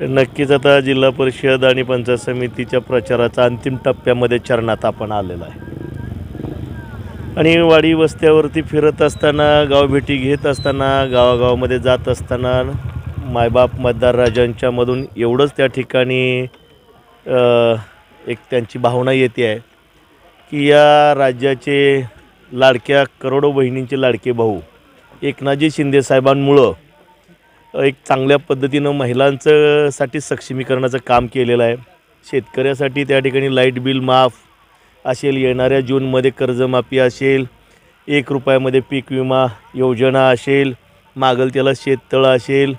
नक्कीच आता जिल्हा परिषद आणि पंचायत समितीच्या प्रचाराचा अंतिम टप्प्यामध्ये चरणात आपण आलेला आहे. आणि वाडी वस्त्यावरती फिरत असताना गावभेटी घेत असताना गावागावामध्ये जात असताना मायबाप मतदार राजांच्यामधून एवढंच त्या ठिकाणी एक त्यांची भावना येते आहे की या राज्याचे लाडक्या करोडो बहिणींचे लाडके भाऊ एकनाथजी शिंदेसाहेबांमुळं एक चांगल्या पद्धतीनं महिलांचं साठी सक्षमीकरणाचं काम केलेलं आहे. शेतकऱ्यासाठी त्या ठिकाणी लाइट बिल माफ असेल येणाऱ्या जूनमध्ये कर्जमाफी असेल एक रुपयामध्ये पीक विमा योजना असेल मागल त्याला शेततळं असेल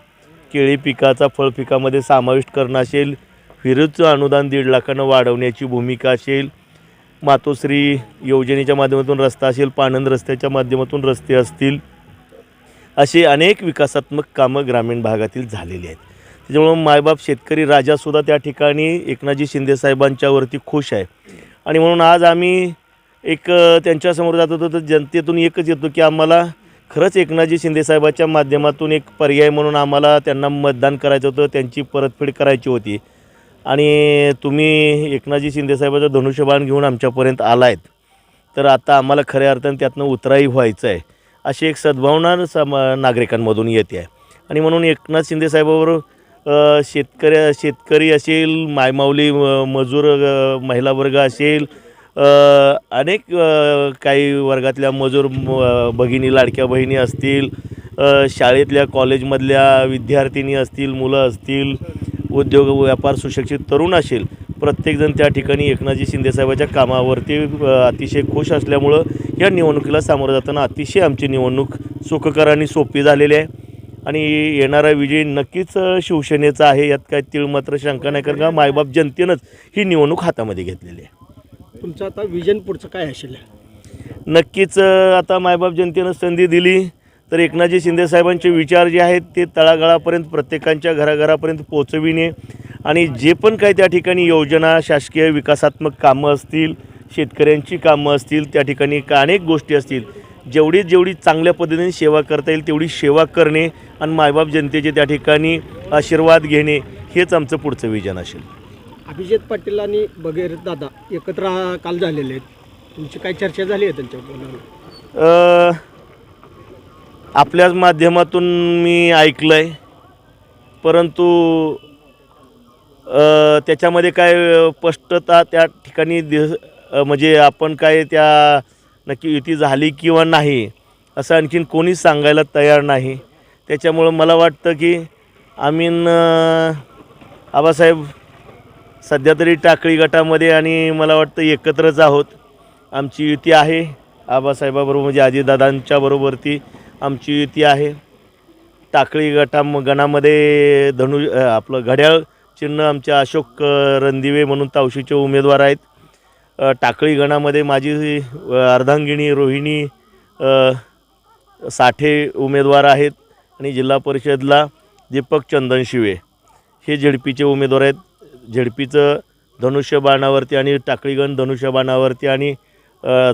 केळी पिकाचा फळ पिकामध्ये समाविष्ट करणं असेल विरुद्धचं अनुदान दीड लाखानं वाढवण्याची भूमिका असेल मातोश्री योजनेच्या माध्यमातून रस्ता असेल पाणंद रस्त्याच्या माध्यमातून रस्ते असतील अशी अनेक विकासात्मक कामं ग्रामीण भागातील झालेली आहेत. त्याच्यामुळं मायबाप शेतकरी राजासुद्धा त्या ठिकाणी एकनाथजी शिंदेसाहेबांच्यावरती खुश आहे. आणि म्हणून आज आम्ही एक त्यांच्यासमोर जात होतो तर जनतेतून एकच येतो की आम्हाला खरंच एकनाथजी शिंदेसाहेबाच्या माध्यमातून एक पर्याय म्हणून आम्हाला त्यांना मतदान करायचं होतं त्यांची परतफेड करायची होती. आणि तुम्ही एकनाथजी शिंदेसाहेबाचं धनुष्यबाण घेऊन आमच्यापर्यंत आला आहेत तर आता आम्हाला खऱ्या अर्थानं त्यातनं उतराई व्हायचं आहे. अशी एक सद्भावना सम नागरिकांमधून येते आहे. आणि म्हणून एकनाथ शिंदेसाहेबावर अ, शेतकऱ्या शेतकरी असेल मायमाऊली मजूर महिला वर्ग असेल अनेक काही वर्गातल्या मजूर म- भगिनी लाडक्या बहिणी असतील शाळेतल्या कॉलेजमधल्या विद्यार्थिनी असतील मुलं असतील उद्योग व्यापार सुशिक्षित तरुण असेल प्रत्येकजण त्या ठिकाणी एकनाथजी शिंदेसाहेबाच्या कामावरती अतिशय खुश असल्यामुळं या निवडणुकीला सामोरं जाताना अतिशय आमची निवडणूक सुखकर आणि सोपी झालेली आहे. आणि येणारा विजय नक्कीच शिवसेनेचा आहे यात काय तीळ मात्र शंका नाही कारण का मायबाप जनतेनंच ही निवडणूक हातामध्ये घेतलेली आहे. तुमचं आता विजन पुढचं काय असेल? नक्कीच आता मायबाप जनतेनं संधी दिली तर एकनाथजी शिंदेसाहेबांचे विचार जे आहेत ते तळागाळापर्यंत प्रत्येकांच्या घराघरापर्यंत पोचविणे आणि जे पण काही त्या ठिकाणी योजना शासकीय विकासात्मक कामं असतील शेतकऱ्यांची कामं असतील त्या ठिकाणी का अनेक गोष्टी असतील जेवढी जेवढी चांगल्या पद्धतीने सेवा करता येईल तेवढी सेवा करणे आणि मायबाप जनतेचे त्या ठिकाणी आशीर्वाद घेणे हेच आमचं पुढचं विजन असेल. अभिजित पाटील आणि बगैर दादा एकत्र काल झालेले आहेत. तुमची काय चर्चा झाली आहे अ, आपल्याच माध्यमातून मी ऐकलं आहे परंतु त्याच्यामध्ये काय स्पष्टता त्या ठिकाणी दिस म्हणजे आपण काय त्या नक्की युती झाली किंवा नाही असं आणखीन कोणीच सांगायला तयार नाही. त्याच्यामुळं मला वाटतं की आम्ही आबासाहेब सध्या तरी टाकळी गटामध्ये आणि मला वाटतं एकत्रच आहोत. आमची युती आहे आबासाहेबाबरोबर म्हणजे आजीदादांच्याबरोबर बरोबरती आमची युती आहे. टाकळी गटा गणामध्ये धनु आपलं घड्याळ चिन्ह आमचे अशोक रणदिवे म्हणून तावशीचे उमेदवार आहेत. टाकळी गणामध्ये माझी अर्धांगिणी रोहिणी साठे उमेदवार आहेत आणि जिल्हा परिषदला दीपक चंदन शिवे. हे झेडपीचे उमेदवार आहेत. झेडपीचं धनुष्यबाणावरती आणि टाकळीगण धनुष्यबाणावरती आणि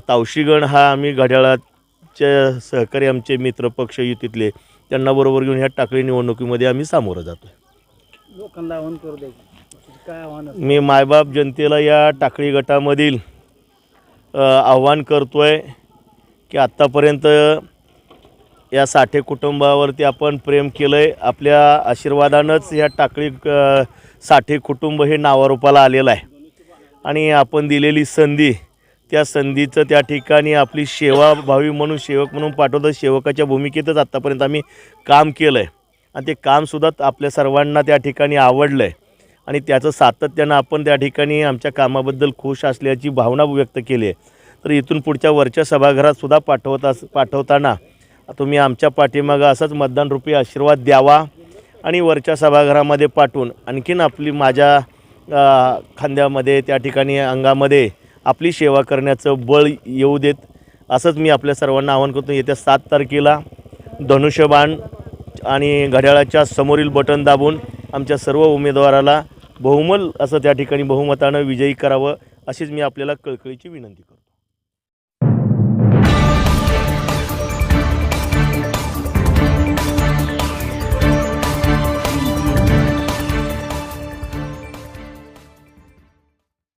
तावशीगण हा आम्ही घड्याळाचे सहकारी आमचे मित्र पक्ष युतीतले. त्यांना बरोबर घेऊन ह्या टाकळी निवडणुकीमध्ये आम्ही सामोरं जातो लोकांना आव्हान करू द्यायचं काय आव्हान मी मायबाप जनतेला या टाकळी गटामधील अ, आव्हान करतो आहे की आत्तापर्यंत या साठे कुटुंबावरती आपण प्रेम केलं आहे आपल्या आशीर्वादानंच या टाकळी अ, साठे कुटुंब हे नावारूपाला आलेलं आहे. आणि आपण दिलेली संधी त्या संधीचं त्या ठिकाणी आपली सेवा भावी म्हणून सेवक म्हणून पाठवतो. सेवकाच्या भूमिकेतच आत्तापर्यंत आम्ही काम केलं आहे आणि ते कामसुद्धा आपल्या सर्वांना त्या ठिकाणी आवडलं आहे आणि त्याचं सातत्यानं आपण त्या ठिकाणी आमच्या कामाबद्दल खुश असल्याची भावना व्यक्त केली आहे. तर इथून पुढच्या वरच्या सभागृहातसुद्धा पाठवता पाठवताना तुम्ही आमच्या पाठीमागं असाच मतदानरूपी आशीर्वाद द्यावा आणि वरच्या सभागृहामध्ये पाठवून आणखीन आपली माझ्या खांद्यामध्ये त्या ठिकाणी अंगामध्ये आपली सेवा करण्याचं बळ येऊ देत असंच मी आपल्या सर्वांना आवाहन करतो. येत्या सात तारखेला धनुष्यबाण आणि घड्याळाच्या समोरील बटन दाबून आमच्या सर्व उमेदवाराला बहुमल असं त्या ठिकाणी बहुमतानं विजयी करावं अशीच मी आपल्याला कळकळीची विनंती करतो.